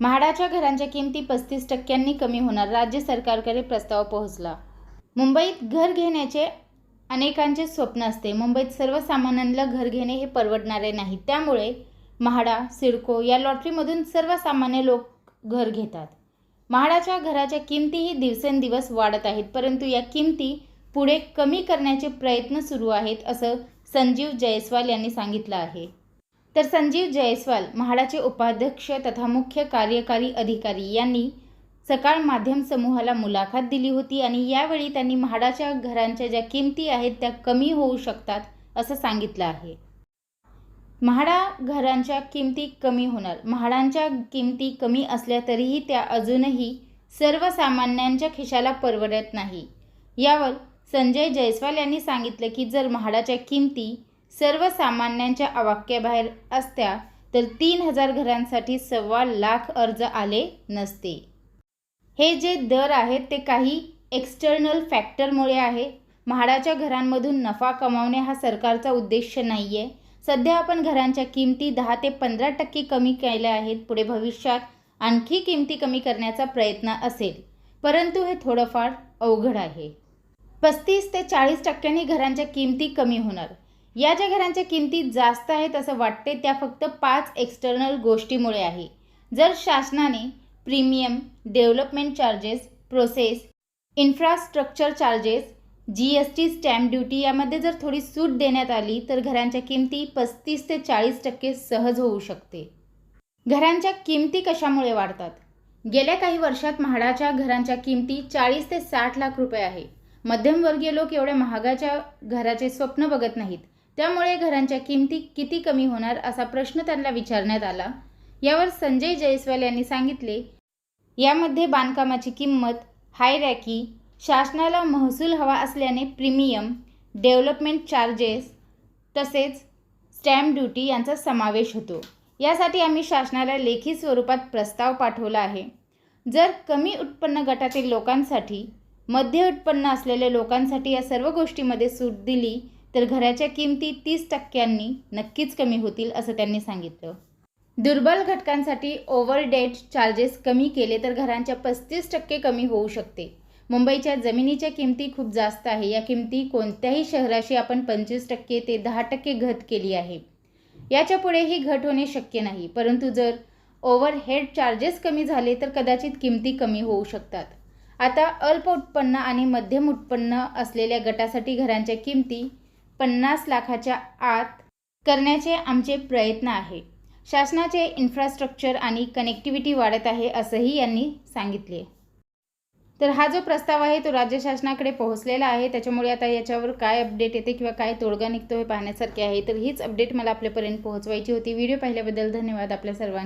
म्हाडाच्या घरांच्या किमती पस्तीस टक्क्यांनी कमी होणार. राज्य सरकारकडे प्रस्ताव पोहोचला. मुंबईत घर घेण्याचे अनेकांचे स्वप्न असते. मुंबईत सर्वसामान्यांना घर घेणे हे परवडणारे नाही. त्यामुळे म्हाडा सिडको या लॉटरीमधून सर्वसामान्य लोक घर घेतात. म्हाडाच्या घराच्या किमतीही दिवसेंदिवस वाढत आहेत परंतु या किमती पुढे कमी करण्याचे प्रयत्न सुरू आहेत असं संजीव जयस्वाल यांनी सांगितलं आहे. तर संजीव जयस्वाल म्हाडाचे उपाध्यक्ष तथा मुख्य कार्यकारी अधिकारी यांनी सकाळ माध्यम समूहाला मुलाखत दिली होती आणि यावेळी त्यांनी म्हाडाच्या घरांच्या ज्या किमती आहेत त्या कमी होऊ शकतात असं सांगितलं आहे. म्हाडा घरांच्या किमती कमी होणार. म्हाडांच्या किमती कमी असल्या तरीही त्या अजूनही सर्वसामान्यांच्या खिशाला परवडत नाही. यावर संजय जयस्वाल यांनी सांगितलं की जर म्हाडाच्या किमती सर्वसामान्यांच्या अवाक्याबाहेर असत्या तर तीन हजार घरांसाठी सव्वा लाख अर्ज आले नसते. हे जे दर आहेत ते काही एक्सटर्नल फॅक्टरमुळे आहे. म्हाडाच्या घरांमधून नफा कमावणे हा सरकारचा उद्देश नाही आहे सध्या आपण घरांच्या किमती दहा ते पंधरा टक्के कमी केल्या आहेत. पुढे भविष्यात आणखी किमती कमी करण्याचा प्रयत्न असेल. परंतु हे थोडंफार अवघड आहे. पस्तीस ते चाळीस टक्क्यांनी घरांच्या किमती कमी होणार. या ज्या घरांच्या किमती जास्त आहेत असं वाटते त्या फक्त पाच एक्सटर्नल गोष्टीमुळे आहे. जर शासनाने premium development charges process infrastructure charges G S T stamp duty यामध्ये जर थोडी सूट देण्यात आली तर घरांच्या किमती पस्तीस ते चाळीस टक्के सहज होऊ शकते. घरांच्या किमती कशामुळे वाढतात? गेल्या काही वर्षात म्हाडाच्या घरांच्या किमती चाळीस ते साठ लाख रुपये आहे. मध्यमवर्गीय लोक एवढ्या महागाच्या घराचे स्वप्न बघत नाहीत. त्यामुळे घरांच्या किमती किती कमी होणार असा प्रश्न त्यांना विचारण्यात आला. यावर संजय जयस्वाल यांनी सांगितले यामध्ये बांधकामाची किंमत हाय रॅकी शासनाला महसूल हवा असल्याने प्रीमियम डेव्हलपमेंट चार्जेस तसेच स्टॅम्प ड्युटी यांचा समावेश होतो. यासाठी आम्ही शासनाला लेखी स्वरूपात प्रस्ताव पाठवला आहे. जर कमी उत्पन्न गटातील लोकांसाठी मध्य उत्पन्न असलेल्या लोकांसाठी या सर्व गोष्टीमध्ये सूट दिली तर घराच्या किमती तीस टक्क्यांनी नक्कीच कमी होतील असं त्यांनी सांगितलं. दुर्बल घटकांसाठी ओव्हरडेट चार्जेस कमी केले तर घरांच्या पस्तीस टक्के कमी होऊ शकते. मुंबईच्या जमिनीच्या किमती खूप जास्त आहे. या किमती कोणत्याही शहराशी आपण पंचवीस टक्के ते दहा टक्के घट केली आहे. याच्या पुढेही घट होणे शक्य नाही. परंतु जर ओव्हरहेड चार्जेस कमी झाले तर कदाचित किमती कमी होऊ शकतात. आता अल्प उत्पन्न आणि मध्यम उत्पन्न असलेल्या गटासाठी घरांच्या किमती पन्नास लाखाच्या आत करण्याचे आमचे प्रयत्न आहे. शासनाचे इन्फ्रास्ट्रक्चर आणि कनेक्टिव्हिटी वाढत आहे असंही यांनी सांगितले. तर हा जो प्रस्ताव आहे तो राज्य शासनाकडे पोहोचलेला आहे. त्याच्यामुळे आता याच्यावर काय अपडेट येते किंवा काय तोडगा निघतो हे पाहण्यासारखे आहे. तर हीच अपडेट मला आपल्यापर्यंत पोहोचवायची होती. व्हिडिओ पाहिल्याबद्दल धन्यवाद आपल्या सर्वांना